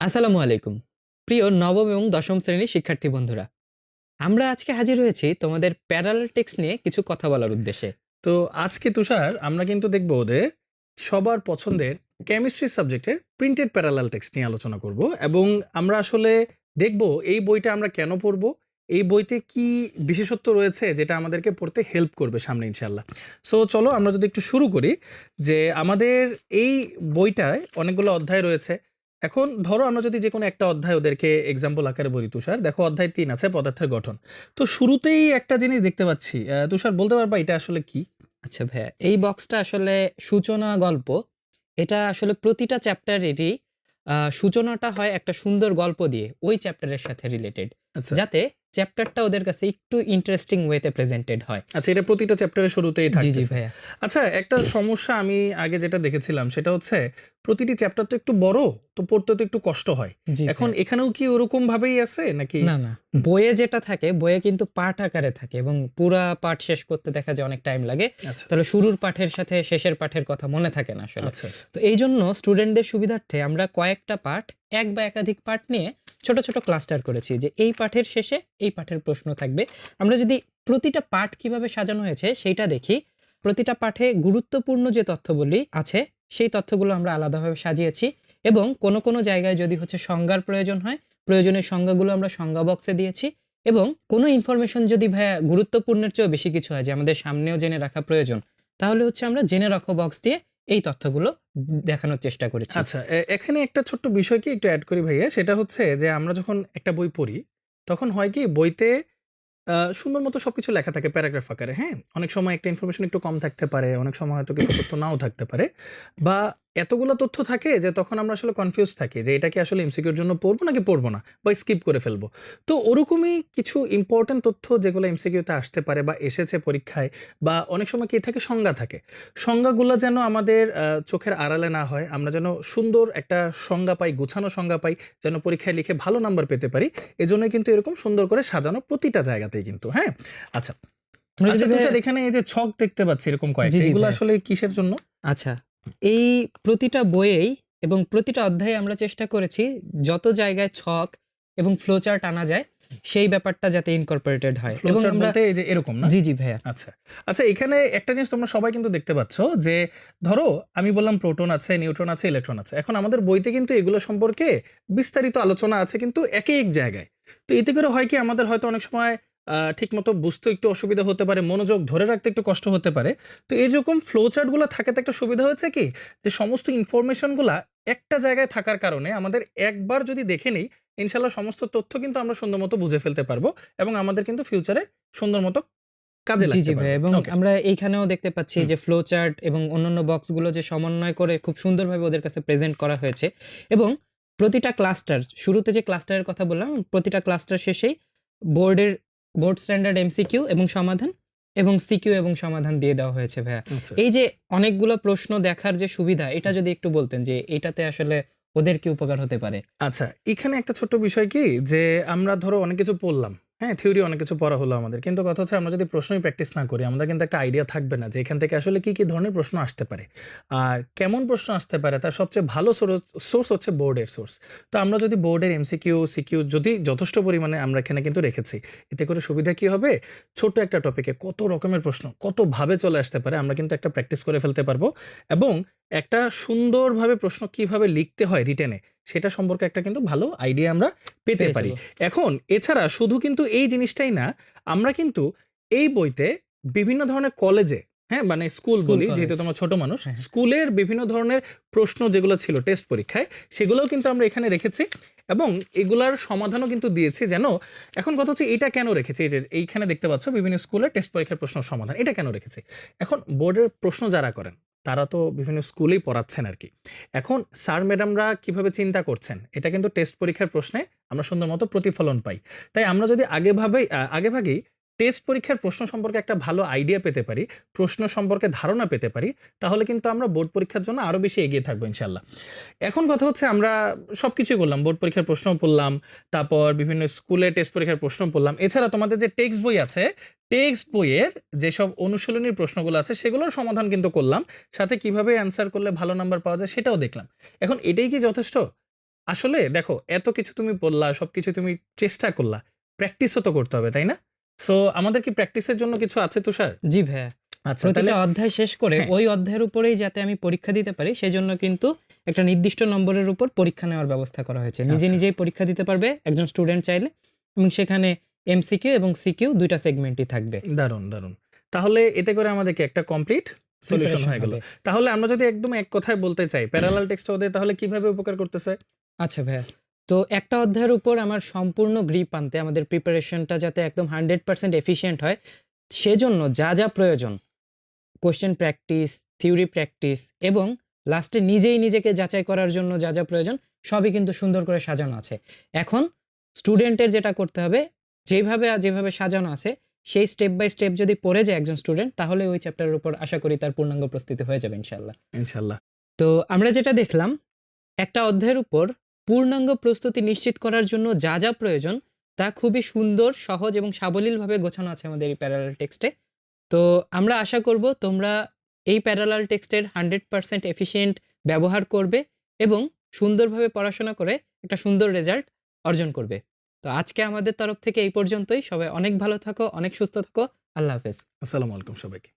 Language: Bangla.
আসসালামু আলাইকুম। প্রিয় নবম এবং দশম শ্রেণির শিক্ষার্থী বন্ধুরা, আমরা আজকে হাজির হয়েছি তোমাদের প্যারালাল টেক্সট নিয়ে কিছু কথা বলার উদ্দেশ্যে। তো আজকে তুষার, আমরা কিন্তু দেখব ওদের সবার পছন্দের কেমিস্ট্রি সাবজেক্টের প্রিন্টেড প্যারালাল টেক্সট নিয়ে আলোচনা করব এবং আমরা আসলে দেখব এই বইটা আমরা কেন পড়ব, এই বইতে কি বিশেষত্ব রয়েছে যেটা আমাদেরকে পড়তে হেল্প করবে সামনে ইনশাল্লাহ সো চলো আমরা যদি একটু শুরু করি যে আমাদের এই বইটায় অনেকগুলো অধ্যায় রয়েছে এখন ধরো আমরা যদি যে কোনো একটা অধ্যায় ওদেরকে এক্সাম্পল আকারে বলি, তুষার। দেখো অধ্যায় তিন আছে, পদার্থের গঠন। তো শুরুতেই একটা জিনিস দেখতে পাচ্ছি। তুষার, বলতে পারবা এটা আসলে কি? আচ্ছা ভাইয়া, এই বক্সটা আসলে সূচনা গল্প। এটা আসলে প্রতিটা চ্যাপ্টারেরই সূচনাটা হয় একটা সুন্দর গল্প দিয়ে, ওই চ্যাপ্টারের সাথে রিলেটেড যাতে চ্যাপ্টারটা ওদের কাছে একটু ইন্টারেস্টিং ওয়েতে প্রেজেন্টেড হয়। আচ্ছা এটা প্রতিটা চ্যাপ্টারের শুরুতেই থাকে জি ভাইয়া। আচ্ছা একটা সমস্যা আমি আগে যেটা দেখেছিলাম সেটা হচ্ছে প্রতিটি চ্যাপ্টার তো একটু বড় তো পড়তে তো একটু কষ্ট হয়। এখন এখানেও কি ওরকম ভাবেই আছে নাকি? না না। বইয়ে যেটা থাকে বইয়ে কিন্তু পাঠ আকারে থাকে এবং পুরা পাঠ শেষ করতে দেখা যায় অনেক টাইম লাগে। আচ্ছা। তাহলে শুরুর পাঠের সাথে শেষের পাঠের কথা মনে থাকে না আসলে। আচ্ছা আচ্ছা। তো এই জন্য স্টুডেন্টদের সুবিধার্থে আমরা কয়েকটা পাঠ এক বা একাধিক পাঠ নিয়ে ছোট ছোট ক্লাস্টার করেছি যে এই পাঠের শেষে এই পাঠের প্রশ্ন থাকবে। আমরা যদি প্রতিটা পাঠ কীভাবে সাজানো হয়েছে সেইটা দেখি। প্রতিটা পাঠে গুরুত্বপূর্ণ যে তথ্যগুলি আছে, সেই তথ্যগুলো আমরা আলাদাভাবে সাজিয়েছি এবং কোনো কোনো জায়গায় যদি হচ্ছে সংজ্ঞার প্রয়োজন হয়, প্রয়োজনীয় সংজ্ঞাগুলো আমরা সংজ্ঞা বক্সে দিয়েছি এবং কোনো ইনফরমেশন যদি ভাইয়া গুরুত্বপূর্ণের চেয়েও বেশি কিছু হয় যে আমাদের সামনেও জেনে রাখা প্রয়োজন, তাহলে হচ্ছে আমরা জেনে রাখো বক্স দিয়ে এই তথ্যগুলো দেখানোর চেষ্টা করেছি। আচ্ছা এখানে একটা ছোট্ট বিষয় কি একটু অ্যাড করি ভাইয়া? সেটা হচ্ছে যে আমরা যখন একটা বই পড়ি, তখন হয় কি বইতে সুন্দর মতো সব কিছু লেখা থাকে প্যারাগ্রাফ আকারে হ্যাঁ? অনেক সময় একটা ইনফরমেশন একটু কম থাকতে পারে, অনেক সময় হয়তো কিছু তথ্য নাও থাকতে পারে। বা এতগুলো তথ্য থাকে যে তখন আমরা আসলে কনফিউজ থাকি যে এটা কি আসলে এমসিকিউর জন্য পড়ব নাকি পড়ব না বা স্কিপ করে ফেলব। তো ওরকমই কিছু ইম্পর্টেন্ট তথ্য যেগুলো এমসিকিউতে আসতে পারে বা এসেছে পরীক্ষায় বা অনেক সময় কি থাকে সংজ্ঞা থাকে। সংজ্ঞাগুলো যেন আমাদের চোখের আড়ালে না হয় আমরা যেন সুন্দর একটা সংজ্ঞা পাই গুছানো সংজ্ঞা পাই যেন পরীক্ষায় লিখে ভালো নাম্বার পেতে পারি এজন্য কিন্তু এরকম সুন্দর করে সাজানো প্রতিটা জায়গাতেই কিন্তু হ্যাঁ? আচ্ছা। আচ্ছা এখানে এই যে ছক দেখতে পাচ্ছি এরকম কয়েকটা এগুলো আসলে কিসের জন্য? আচ্ছা। এই প্রতিটা বইয়েই এবং প্রতিটা অধ্যায়ে আমরা চেষ্টা করেছি যত জায়গায় ছক এবং ফ্লোচার্ট আনা যায় সেই ব্যাপারটা যাতে ইনকর্পোরেটেড হয়। এবং আমরা এই যে এরকম না? জি জি ভাইয়া। আচ্ছা। আচ্ছা এখানে একটা জিনিস তোমরা সবাই কিন্তু দেখতে পাচ্ছ যে ধরো আমি বললাম প্রোটন আছে নিউট্রন আছে ইলেকট্রন আছে। এখন আমাদের বইতে কিন্তু এগুলো সম্পর্কে বিস্তারিত আলোচনা আছে কিন্তু এক এক জায়গায়। তো এতে করে হয় কি আমাদের হয়তো অনেক সময় ঠিক মতো বুঝতে একটু অসুবিধা হতে পারে মনোযোগ ধরে রাখতে একটু কষ্ট হতে পারে। তো এইরকম ফ্লো চার্টগুলো থাকাতে একটা সুবিধা হয়েছে কি? যে সমস্ত ইনফরমেশনগুলা একটা জায়গায় থাকার কারণে আমাদের একবার যদি দেখে নিই ইনশাল্লাহ সমস্ত তথ্য কিন্তু আমরা সুন্দর মতো বুঝে ফেলতে পারব এবং আমাদের কিন্তু ফিউচারে সুন্দর মতো কাজে লাগতে এবং আমরা এইখানেও দেখতে পাচ্ছি যে ফ্লো চার্ট এবং অন্যান্য বক্সগুলো যে সমন্বয় করে খুব সুন্দরভাবে ওদের কাছে প্রেজেন্ট করা হয়েছে এবং প্রতিটা ক্লাস্টার শুরুতে যে ক্লাস্টারের কথা বললাম প্রতিটা ক্লাস্টার শেষেই বোর্ডের বোর্ড স্ট্যান্ডার্ড এমসিকিউ এবং সমাধান এবং সিকিউ এবং সমাধান দিয়ে দেওয়া হয়েছে ভাইয়া। আচ্ছা। এই যে অনেকগুলো প্রশ্ন দেখার যে সুবিধা এটা যদি একটু বলতেন যে এটাতে আসলে ওদের কি উপকার হতে পারে? আচ্ছা এখানে একটা ছোট্ট বিষয় কি? যে আমরা ধরো অনেক কিছু পড়লাম হ্যাঁ থিওরি অনেক কিছু পড়া হলো আমাদের। কিন্তু কথা হচ্ছে আমরা যদি প্রশ্নই প্র্যাকটিস না করি, আমাদের কিন্তু একটা আইডিয়া থাকবে না যে এখান থেকে আসলে কি কি ধরনের প্রশ্ন আসতে পারে। আর কেমন প্রশ্ন আসতে পারে, তার সবচেয়ে ভালো সোর্স হচ্ছে বোর্ডের সোর্স তো আমরা যদি বোর্ডের এমসিকিউ সিকিউ যদি যথেষ্ট পরিমাণে আমরা এখানে কিন্তু রেখেছি, এতে করে সুবিধা কি হবে? ছোট একটা টপিকে কত রকমের প্রশ্ন, কতভাবে চলে আসতে পারে, আমরা কিন্তু একটা প্র্যাকটিস করে ফেলতে পারব। এবং একটা সুন্দরভাবে প্রশ্ন কীভাবে লিখতে হয় রিটেনে সেটা সম্পর্কে একটা কিন্তু ভালো আইডিয়া আমরা পেতে পারি এখন এছাড়া শুধু কিন্তু এই জিনিসটাই না আমরা কিন্তু এই বইতে বিভিন্ন ধরনের কলেজে হ্যাঁ মানে স্কুল বলি যেহেতু। তোমরা ছোট মানুষ হ্যাঁ, হ্যাঁ। স্কুলের বিভিন্ন ধরনের প্রশ্ন যেগুলো ছিল টেস্ট পরীক্ষায় সেগুলোও কিন্তু আমরা এখানে রেখেছি এবং এগুলার সমাধানও কিন্তু দিয়েছি যেন এখন কথা হচ্ছে এটা কেন রেখেছি এই যে এইখানে দেখতে পাচ্ছ বিভিন্ন স্কুলের টেস্ট পরীক্ষার প্রশ্ন সমাধান এটা কেন রেখেছি এখন বোর্ডের প্রশ্ন যারা করেন তারা তো বিভিন্ন স্কুলেই পড়াচ্ছেন আর কি এখন স্যার, ম্যাডামরা কীভাবে চিন্তা করছেন? এটা কিন্তু টেস্ট পরীক্ষার প্রশ্নে আমরা সুন্দর মতো প্রতিফলন পাই। তাই আমরা যদি আগেভাবেই আগেভাগেই টেস্ট পরীক্ষার প্রশ্ন সম্পর্কে একটা ভালো আইডিয়া পেতে পারি, প্রশ্ন সম্পর্কে ধারণা পেতে পারি, তাহলে কিন্তু আমরা বোর্ড পরীক্ষার জন্য আরও বেশি এগিয়ে থাকব ইনশাল্লাহ এখন কথা হচ্ছে আমরা সব কিছুই করলাম বোর্ড পরীক্ষার প্রশ্ন পড়লাম, তারপর বিভিন্ন স্কুলে টেস্ট পরীক্ষার প্রশ্ন পড়লাম। এছাড়া তোমাদের যে টেক্সট বই আছে টেক্সট বইয়ের যেসব অনুশীলনীর প্রশ্নগুলো আছে, সেগুলোর সমাধান কিন্তু করলাম, সাথে কীভাবে অ্যান্সার করলে ভালো নাম্বার পাওয়া যায় সেটাও দেখলাম। এখন এটাই কি যথেষ্ট? আসলে দেখো, এত কিছু তুমি বললা সবকিছু তুমি চেষ্টা করলা প্র্যাকটিসও তো করতে হবে, তাই না? সো আমাদের কি প্র্যাকটিসের জন্য কিছু আছে তুষার জি ভাইয়া। আচ্ছা তাহলে অধ্যায় শেষ করে হ্যাঁ। ওই অধ্যায়ের উপরেই যাতে আমি পরীক্ষা দিতে পারি সেই জন্য কিন্তু একটা নির্দিষ্ট নম্বরের উপর পরীক্ষা নেওয়ার ব্যবস্থা করা হয়েছে। নিজে আচ্ছা। নিজেই পরীক্ষা দিতে পারবে একজন স্টুডেন্ট চাইলে এবং সেখানে এমসিকিউ এবং সিকিউ দুইটা সেগমেন্টই থাকবে। দারুণ দারুণ তাহলে এতে করে আমাদেরকে একটা কমপ্লিট সলিউশন হয়ে গেল। তাহলে আমরা যদি একদম এক কথায় বলতে চাই প্যারালাল টেক্সট ওদের তাহলে কীভাবে উপকার করতেছে? আচ্ছা ভাইয়া। তো একটা অধ্যায়ের উপর আমার সম্পূর্ণ গ্রিপ আনতে আমাদের প্রিপারেশনটা যাতে একদম হান্ড্রেড পার্সেন্ট এফিসিয়েন্ট হয় সেজন্য যা যা প্রয়োজন কোশ্চেন প্র্যাকটিস থিওরি প্র্যাকটিস এবং লাস্টে নিজেই নিজেকে যাচাই করার জন্য যা যা প্রয়োজন সবই কিন্তু সুন্দর করে সাজানো আছে। এখন স্টুডেন্টের যেটা করতে হবে যেভাবে যেভাবে সাজানো আছে সেই স্টেপ বাই স্টেপ যদি পড়ে যায় একজন স্টুডেন্ট তাহলে ওই চ্যাপ্টারের উপর আশা করি তার পূর্ণাঙ্গ প্রস্তুতি হয়ে যাবে ইনশাল্লাহ ইনশাল্লাহ তো আমরা যেটা দেখলাম একটা অধ্যায়ের উপর পূর্ণাঙ্গ প্রস্তুতি নিশ্চিত করার জন্য যা যা প্রয়োজন তা খুবই সুন্দর, সহজ এবং সাবলীলভাবে গোছানো আছে আমাদের এই প্যারালাল টেক্সটে তো আমরা আশা করব তোমরা এই প্যারালাল টেক্সটের হান্ড্রেড পার্সেন্ট এফিসিয়েন্ট ব্যবহার করবে এবং সুন্দরভাবে পড়াশোনা করে একটা সুন্দর রেজাল্ট অর্জন করবে। তো আজকে আমাদের তরফ থেকে এই পর্যন্তই। সবাই অনেক ভালো থাকো, অনেক সুস্থ থাকো। আল্লাহ হাফেজ। আসসালামু আলাইকুম সবাইকে।